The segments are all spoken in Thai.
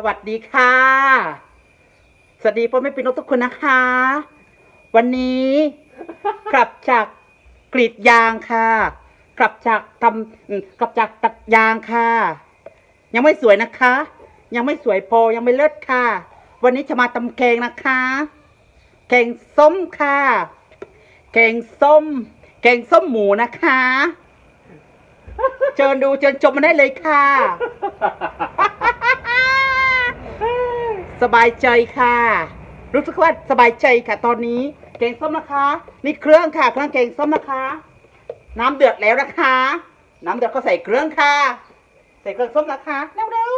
สวัสดีค่ะ สวัสดีพ่อแม่พี่น้องทุกคนนะคะ วันนี้กลับจากกรีดยางค่ะ กลับจากทำอืมกลับจากตัดยางค่ะ ยังไม่สวยนะคะ ยังไม่สวยพอยังไม่เลิศค่ะ วันนี้จะมาตำแกงนะคะแกงส้มค่ะแกงส้มแกงส้มหมูนะคะ เชิญดูเชิญชมมาได้เลยค่ะ สบายใจค่ะ รู้สึกว่าสบายใจค่ะ ตอนนี้แกงส้มนะคะ นี่เครื่องค่ะ เครื่องแกงส้มนะคะ น้ำเดือดแล้วนะคะ น้ำเดือดก็ใส่เครื่องค่ะ ใส่เครื่องส้มนะคะเร็วเร็ว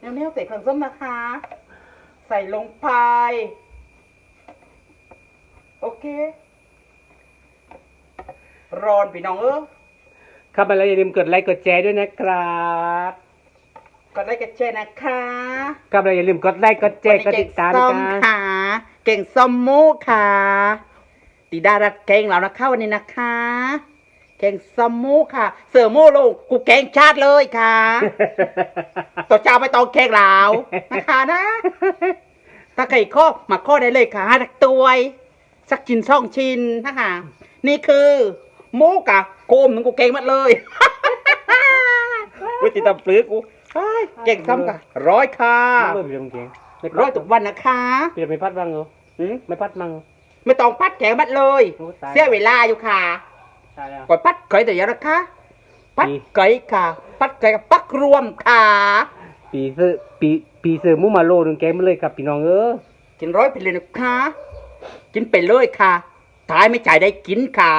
เร็วเร็วๆใส่เครื่องส้มนะคะ ใส่ลงไป โอเคร้อนพี่น้องเออเข้ามาแล้วอย่าลืมกดไลค์กดแชร์ด้วยนะครับ ดไลค์กดแชร์นะคะเข้ามาแล้วอย่าลืมกดไลค์กดแชร์กดติดตามส้นะมครัค่ะ เก่งส้มมูค่ะตีดารักเก่งแล้วนะคะวันนี้นะคะ เก่งส้มมูค่ะ เสือมูลูกกูเก่งชาติเลยค่ะตัวเจ้าไม่ต้องเก่งแล้วนะคะนะ ถ้าใครข้อมาข้อได้เลยค่ะตักตัวยสักชิ้นช่องชิ้นนะคะนี่คือหมูกะโกมนึงกูเก่งหมดเลยวิธีตำปลื้อกู เฮ้ยเก่งซ้ำกะร้อยค่ะไม่เปลี่ยนเก่งไม่ร้อยทุกวันนะคะเปลี่ยนไม่พัดบ้างเหรอหืมไม่พัดมั่งไม่ต้องพัดแขงมัดเลยโอ้ตายเสียเวลาอยู่ค่ะใช่แล้วก่อนพัดเกยแต่อยานะคะ พัดดีเกยค่ะ พัดเกยกับปักรวมค่ะ ปีเสือปีปีเสือมุมาโลนึงแกมาเลยครับพี่น้องเออกินร้อยไปเลยนะคะกินไปเลยค่ะท้ายไม่จ่ายได้กินค่ะ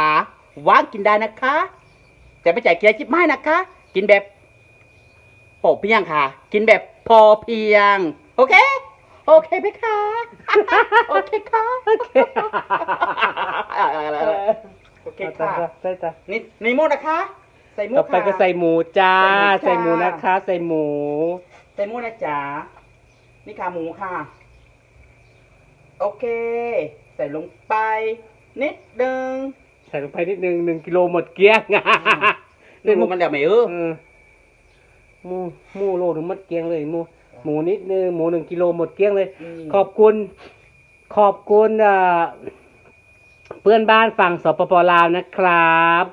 วางกินได้นะคะ แต่ไม่จ่ายกินได้จิบไม่นะคะ กินแบบ พอเพียงค่ะ กินแบบพอเพียง โอเค โอเคไหมคะ โอเคค่ะ โอเคโอเคค่ะใช่จ้ะนี่นี่หมูนะคะ ใส่หมูต่อไปค่ะ ก็ใส่หมูจ้า ใส่ใส่หหมูมูจ้า นะคะ ใส่หมู ใส่หมูนะจ๊ะนี่ค่ะหมูค่ะ โอเค ใส่ลงไป นิดนึง ใส่ลงไปนิดนึงหนึ่งกิโลหมดเกลี้ยงนี่หมูมันเดี๋ยวไม่เออ เออ หมูหมูโลถึงหมดเกลี้ยงเลยหมูหมูนิดนึงหมูหนึ่งกิโลหมดเกลี้ยงเลย ขอบคุณ ขอบคุณเอ่อเพื่อนบ้านฝั่งสปปลาวนะครับ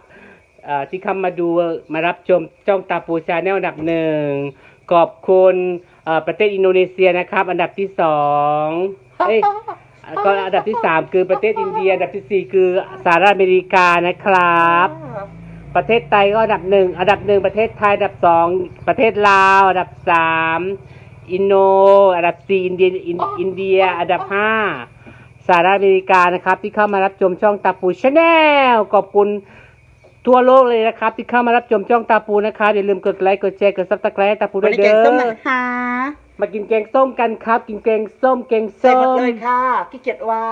เอ่อที่เข้ามาดูมารับชมจ้องตาปูชาแนลอันดับหนึ่งขอบคุณเอ่อประเทศอินโดนีเซียนะครับ อันดับที่สองเอ้ยก็อันดับที่สามคือประเทศอินเดีย อันดับที่สี่คือสหรัฐอเมริกานะครับ ประเทศไทยก็อันดับหนึ่งอันดับหนึ่งประเทศไทยอันดับสองประเทศลาว อันดับสามอินโดอันดับสี่อินเดียอินอินเดีย อันดับห้าสหรัฐอเมริกานะครับ ที่เข้ามารับชมช่องตาปูชาแนลขอบคุณทั่วโลกเลยนะครับ ที่เข้ามารับชมช่องตาปูนะครับอย่าลืมกดไลค์กดแชร์กดซับสไครต์ตาปูวัด้นวยนี้แกเด้งส้มอนะคะมากินแกงส้มกันครับ กินแกงส้มแกงใส่ส้หมดมเลยค่ะขี้เกียจไว้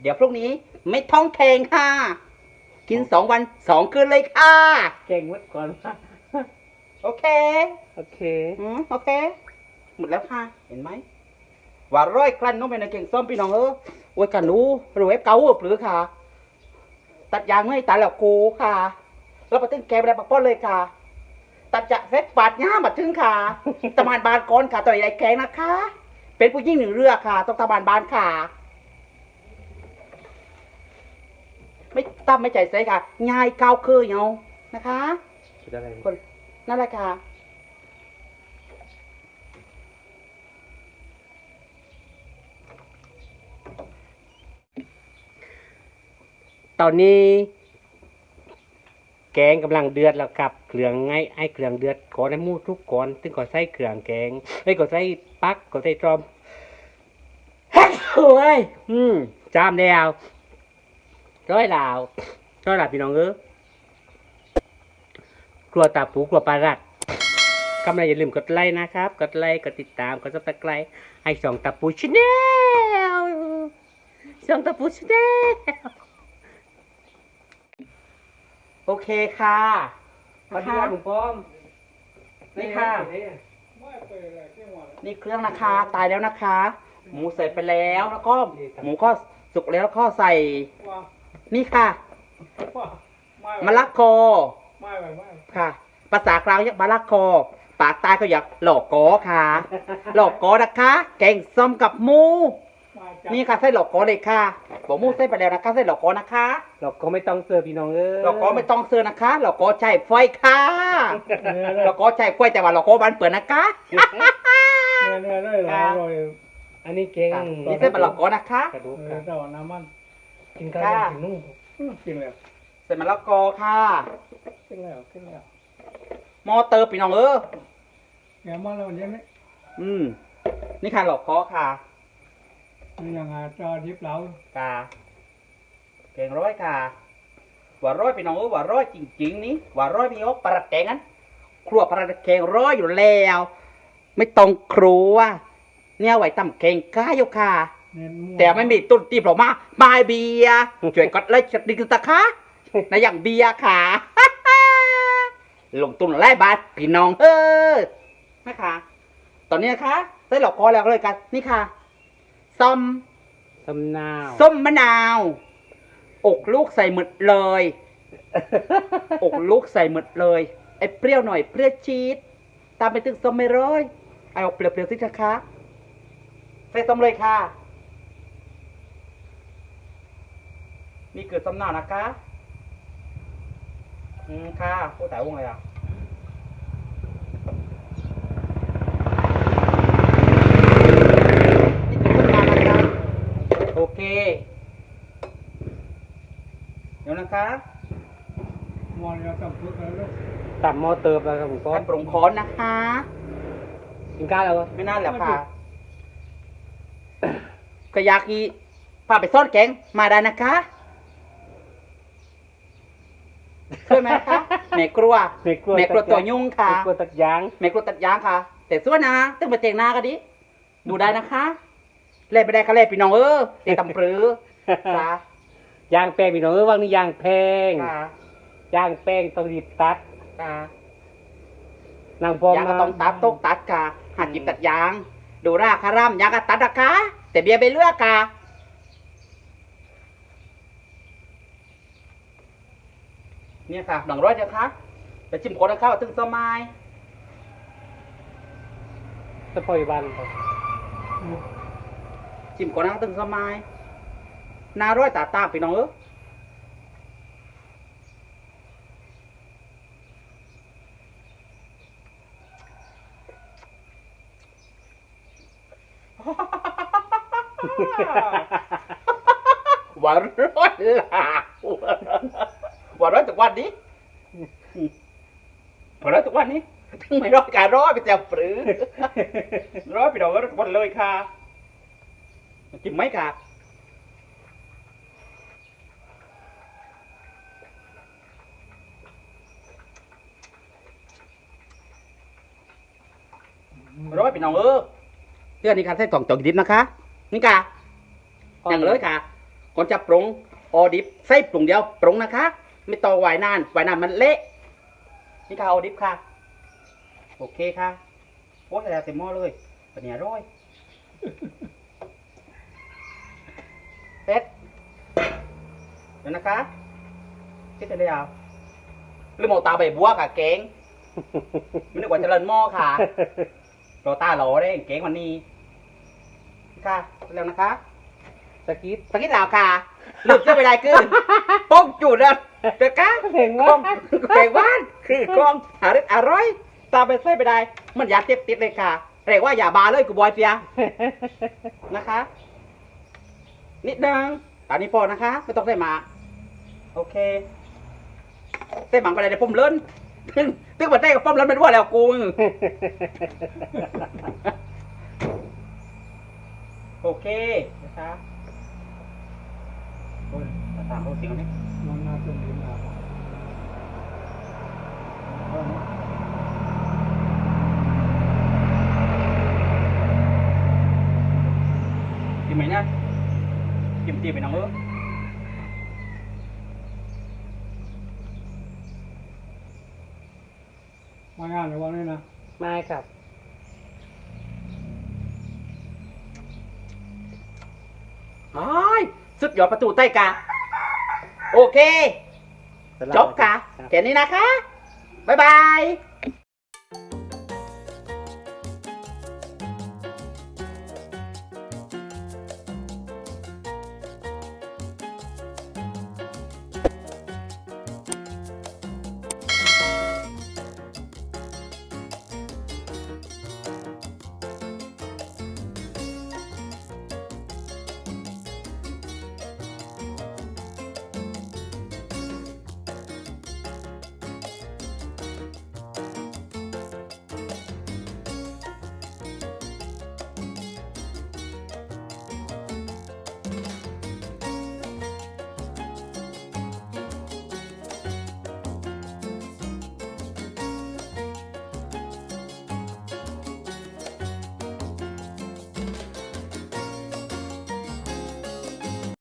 เดี๋ยวพรุ่งนี้ไม่ท้องแทงค่ะ กินสองวันสองคืนเลยค่ะแกงวัดก่อนโอเค โอเค อืมโอเค หมดแล้วค่ะ เห็นไหมว่าร้อยกลั้นน้องไปในเก่งส้มพี่น้องเออโอ้ยกันรู้รู้เอฟเก้าเออปรือค่ะ ตัดยางไม่ตัดแล้วกูค่ะแล้วไปตึ้งแกไปแล้วปักป้อนเลยค่ะ ตัดจะเซ็ตปาดย่ามาถึงค่ะตะบานบานก้อนค่ะต่อยไรแกงนะคะ เป็นผู้ยิ่งหนึ่งเรือค่ะ ต้องตะบานบานค่ะ ไม่ ตั้มไม่ใจใส่ค่ะง่ายก้าวคือเนานะคะคิดอะไรคนนั่นแหละค่ะตอนนี้ แกงกำลังเดือดแล้วครับเครื่องไงไอ้เครื่องเดือดก่อนให้หมูทุกก่อนถึงก็ใส่เครื่องแกงไอ้ยก็ใส่ปักก็ใส่ตรอมโอ้ยอืมจามแล้ว ร้อยลาวร้อยลาวพี่น้องเออกลัวตาปูกลัวปลารัดกำลังอย่าลืมกดไลค์นะครับ กดไลค์ กดติดตาม กดซับสไครต์ให้ช่องตาปูชาแนลช่องตาปูชาแนลโอเคค่ะสวัสดีครับลุงป้อม นี่ค่ะ นี่เครื่องนะคะ ตายแล้วนะคะ หมูใส่ไปแล้ว แล้วก็หมูก็สุกแล้วแล้วก็ใส่ นี่ค่ะ มะละกอไม่ไม่ไม่ค่ะ ภาษากลางเรียกมะละกอ ปากใตายเขาอยากหลอกกอค่ะ หลอกกอนะคะ แกงส้มกับหมู นี่ค่ะไส้หลอกกอเลยค่ะบอกหมูไส้ไปแล้วนะคะไส้หลอกกอนะคะเราก็ไม่ต้องเสิร์ฟพี่น้องเอ้ยหลอกกอไม่ต้องซื้อนะคะ หลอกกอใช้ไฟค่ะ หลอกกอใช้ไฟแต่ว่าหลอกกอบ้านเปิดนะคะเนี่ยเนี่ยได้หลายอร่อยอันนี้เก่งค่ะนี่ไส้เป็นหลอกกอนะคะกระดูกเอครัอบเจ้าน้ำมัน กินข้าวยังกินนุ่มอื้อกินแล้วใส่มะละกอค่ะกินแล้วกินแล้วหมอเตอร์พี่น้องเออแกมาแล้วมันยังไงอืม นี่ค่ะหลอกกอค่ะมันยังไงจอดิบเหลาค่ะแกงร้อยค่ะว่าร้อยพี่น้องเออว่าร้อยจริง ๆ นี่ว่าร้อยพี่ยกปลาแกงนั้นครัวปลาแกงร้อยอยู่แล้ว ไม่ต้องครัวเนี่ยไว้ตำแกงก้าอยู่ค่ะเน้นมั่ว แต่ไม่มีตุ้นตีผมมาบายเบียร์ช่วยกดไลค์กดดิกตะคะนะอย่างเบียร์ค่ะลงทุนไล่บาทพี่น้องเออนะคะตอนนี้นะคะได้หลอกคอแล้วเลยกัน นี่ค่ะส้มสำนาวส้มมะนาว อกลูกใส่หมดเลย อกลูกใส่หมดเลย ไอ้เปรี้ยวหน่อยเปรี้ยวชีสตามไปตึงส้มไม่ร้อยไอ้ออกเปรี้ยวๆสิคะใส่ส้มเลยค่ะ นี่คือส้มหน้านะคะอืมค่ะโอ้ตายวงเลยอะนี่คือส้มหน้านะคะโอเค เดี๋ยวนะคะมอนเราต้องพูดกันแล้วตับหม้อเติมแล้วครับผมก็การปรุงค้อนนะคะกินข้าวแล้วไม่น่าแล้วค่ะก็อยากอีพาไปซ่อนแกงมาได้นะคะ ช่วยไหมคะแม่กลัวเม็กกลัวแม่กลัวตัวยุ่งค่ะเม็กกลัวตัดยาง แม่กลัวตัดยางค่ะ แต่ส่วนนะต้องไปเจงหน้ากันดิดูได้นะคะเล่นไปได้ก็เล่นพี่น้องเออเด็กตำปรือจ้ายางแป้งพี่น้องเอ้ยว่างนี่ยางแพงค่ะยางแป้งต้องรีบตัดค่ะนางพร้อมยางก็นะต้องตัดตกตัดค่ะหัดหยิบตัดยาง ดูราคาร่ำยางก็ตัดนะคะแต่เบียร์ไปเลือกค่ะ เนี่ยค่ะหนังร้อยเดียวค่ะไปชิมคนนะข้าวถึงสมัยสะพอยบันครับชิมคนนะถึงสมัยหนาร้อยตาตามพี่น้องเออหวานร้อยล่ะหวา นร้อยจากวันนี้หวานร้อยจากวันนี้ถึงไม่ร้อยการร้อยไปแต่ปรือร้อยไปดอกก็วันเลยค่ะกินไหมค่ะร้อยไปน้องเออเพื่อนนี่ค่ะใส่กล่องจอกดิบนะคะ นี่ค่ะอย่างเลยค่ะก่อนจะปรุงออดิบใส่ปรุงเดียวปรุงนะคะ ไม่ต้อไหวนานไหวนานมันเละนี่ค่ะออดิบค่ะ โอเคค่ะโอ้ยแล้วเต็มหม้อเลยป็นเนี่ยร้อยเสร็จเดี๋ยวนะคะคิดจะได้เอาหรือหมอตาใบบัวค่ะเก่งไม่นึกว่าจะเล่นหม้อค่ะโรตาหลได้เก่งวันนี้ค่ะแล้วนะคะ สกิดสกิดลาวค่ะหลุดเสื้อไปได้ขึ้นป้องจุดอะเด็กก้าเพลงกล้ว่าองเก่งว่านคือกล้องหาเรื่องอร่อย ตามไปเส้ไปได้ มันยาเจ็บติดเลยค่ะเรียกว่าอย่าบาเลยกูบอยเสียนะคะ นิดนึงตอนนี้พอนะคะ ไม่ต้องใส่หมากโอเคใส่หมากไปเลยเดี๋ยวผมเล่นตึ้งตึ้งมาได้กับป้อมเล่นเป็นว่าแล้วกูมึงโอเคนะคะ โอ้ยตามเขาเสียงนี้มันน่าจะดีมากกินไหมนะกินตีไปน้องเอ สุดยอดประตูใต้กา โอเค จบค่ะ แค่นี้นะคะ บ๊ายบาย